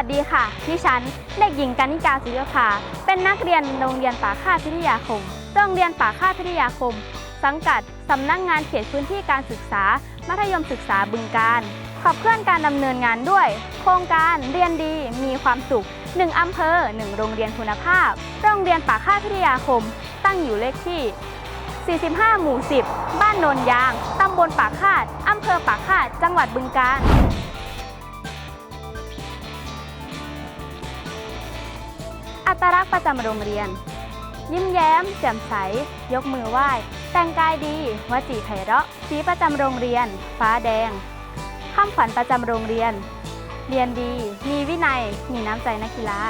วัสดีค่ะ ดิฉัน เด็กหญิงกานิกาศิลภาเป็นนักเรียนโรงเรียนป่าค่าพิทยาคม โรงเรียนป่าค่าพิทยาคม สังกัดสำนักงานเขตพื้นที่การศึกษา มัธยมศึกษาบึงการ ขับเคลื่อนการดำเนินงานด้วย โครงการเรียนดีมีความสุข 1อำเภอ 1 โรงเรียนคุณภาพ โรงเรียนป่าค่าพิทยาคม ตั้งอยู่เลขที่ 45 หมู่ 10 บ้านโนนยาง ตำบลป่าคาด อำเภอป่าคาด จังหวัดบึงกาฬ อัตลักษณ์ประจำโรงเรียน ยิ้มแย้ม แจ่มใส ยกมือไหว้ แต่งกายดีวจีไพเราะสีประจำโรงเรียน ฟ้าแดงข้ามฝันประจำโรงเรียน เรียนดี มีวินัย มีน้ำใจนักกีฬา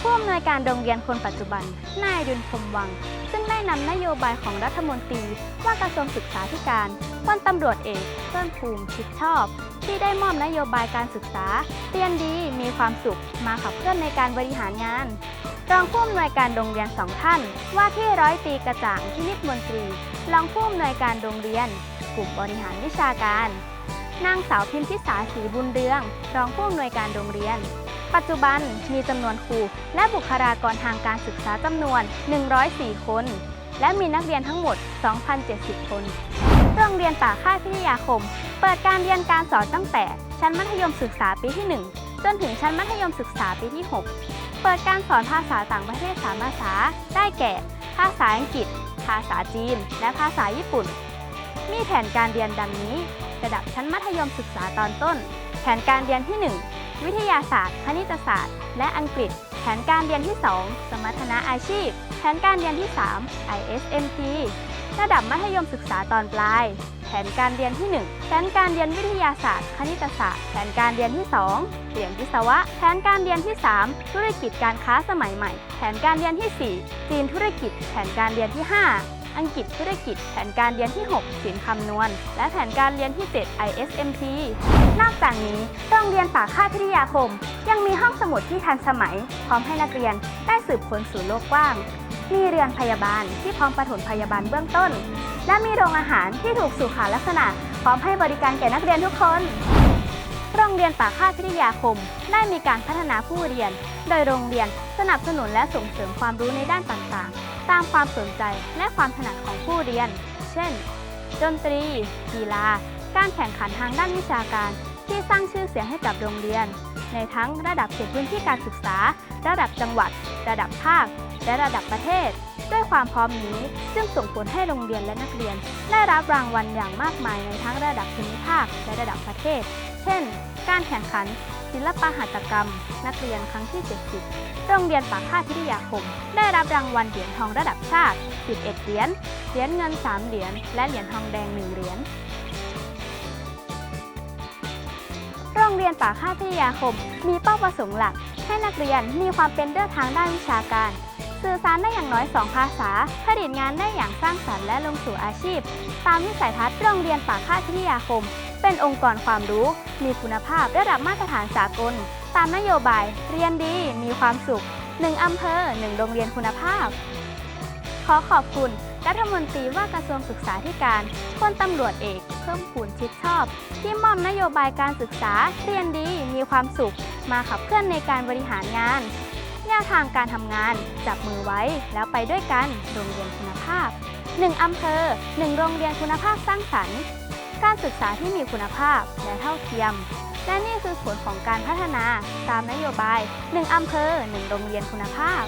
ผู้อำนวยการโรงเรียนคนปัจจุบัน นายดุลพรมวัง ซึ่งได้นำนโยบายของรัฐมนตรี ว่ากระทรวงศึกษาธิการพลตำรวจเอกเพิ่มภูมิชิดชอบ ที่ได้มอบนโยบายการศึกษา เรียนดีมีความสุขมาขับเคลื่อนในการบริหารงานรองผู้อำนวยการโรงเรียนสองท่าน ว่าที่ร้อยตีกระจ่างพินิจมนตรีรองผู้อำนวยการโรงเรียน กลุ่มบริหารวิชาการ นางสาวพิมพิสาศรีบุญเรือง รองผู้อำนวยการโรงเรียน ปัจจุบันมีจำนวนครู และบุคลากรทางการศึกษาจำนวน 104 คน และมีนักเรียนทั้งหมด 2,070 คน โรงเรียนป่าค่ายพิทยาคม เปิดการเรียนการสอนตั้งแต่ ชั้นมัธยมศึกษาปีที่ 1 จนถึงชั้นมัธยมศึกษาปีที่ 6 เปิดการสอนภาษาต่างประเทศสามภาษา ได้แก่ ภาษาอังกฤษ ภาษาจีน และภาษาญี่ปุ่น มีแผนการเรียนดังนี้ ระดับชั้นมัธยมศึกษาตอนต้น แผนการเรียนที่ 1 วิทยาศาสตร์ คณิตศาสตร์ และอังกฤษ แผนการเรียนที่ 2 สมรรถนะอาชีพ แผนการเรียนที่ 3 ISMT ระดับมัธยมศึกษาตอนปลาย แผนการเรียนที่ 1 แผนการเรียนวิทยาศาสตร์ คณิตศาสตร์ แผนการเรียนที่ 2เรียนวิศวะ แผนการเรียนที่ 3 ธุรกิจการค้าสมัยใหม่ แผนการเรียนที่ 4 จีนธุรกิจ แผนการเรียนที่ 5 อังกฤษธุรกิจ แผนการเรียนที่ 6 ศิลคำนวณ และแผนการเรียนที่ 7 ISMT นอกจากนี้โรงเรียนป่าค่ายพิทยาคม ยังมีห้องสมุดที่ทันสมัย พร้อมให้นักเรียนได้สืบค้นสู่โลกกว้าง มีเรือนพยาบาลที่พร้อมปฐมพยาบาลเบื้องต้น และมีโรงอาหารที่ถูกสุขาลักษณะ พร้อมให้บริการแก่นักเรียนทุกคนโรงเรียนป่าค่ายพิทยาคม ได้มีการพัฒนาผู้เรียน โดยโรงเรียนสนับสนุนและส่งเสริมความรู้ในด้านต่างๆ ตามความสนใจและความถนัดของผู้เรียน เช่น ดนตรี กีฬา การแข่งขันทางด้านวิชาการ ที่สร้างชื่อเสียงให้กับโรงเรียน ในทั้งระดับเขตพื้นที่การศึกษา ระดับจังหวัด ระดับภาค และระดับประเทศ ด้วยความพร้อมนี้จึงส่งผลให้โรงเรียนและนักเรียน ได้รับรางวัลอย่างมากมายในทั้งระดับภูมิภาคและระดับประเทศ เช่น การแข่งขัน ศิลปหัตกรรม นักเรียนครั้งที่ 70 โรงเรียนป่าค่าพิทยาคม ได้รับรางวัลเหรียญทองระดับชาติ 11 เหรียญ เหรียญเงิน 3 เหรียญ และเหรียญทองแดง 1 เหรียญ โรงเรียนป่าค่าพิทยาคม มีเป้าประสงค์หลัก ให้นักเรียนมีความเป็นเลิศทางด้านวิชาการ สื่อสารได้อย่างน้อย 2 ภาษา ผลิตงานได้อย่างสร้างสรรค์และลงสู่อาชีพ ตามวิสัยทัศน์โรงเรียนป่าค่าพิทยาคม เป็นองค์กรความรู้ มีคุณภาพระดับมาตรฐานสากล ตามนโยบาย เรียนดี มีความสุข 1 อำเภอ 1 โรงเรียนคุณภาพ ขอขอบคุณรัฐมนตรีว่าการะทรวงศึกษาธิการพลตำรวจเอกเพิ่มพูนชิดชอบ ที่มอบนโยบายการศึกษาเรียนดีมีความสุข มาขับเคลื่อนในการบริหารงาน แนวทางการทำงานจับมือไว้แล้วไปด้วยกันโรงเรียนคุณภาพ 1 อำเภอ 1 โรงเรียนคุณภาพสร้างสรรค์ การศึกษาที่มีคุณภาพและเท่าเทียม และนี่คือผลของการพัฒนาตามนโยบาย 1 อำเภอ 1 โรงเรียนคุณภาพ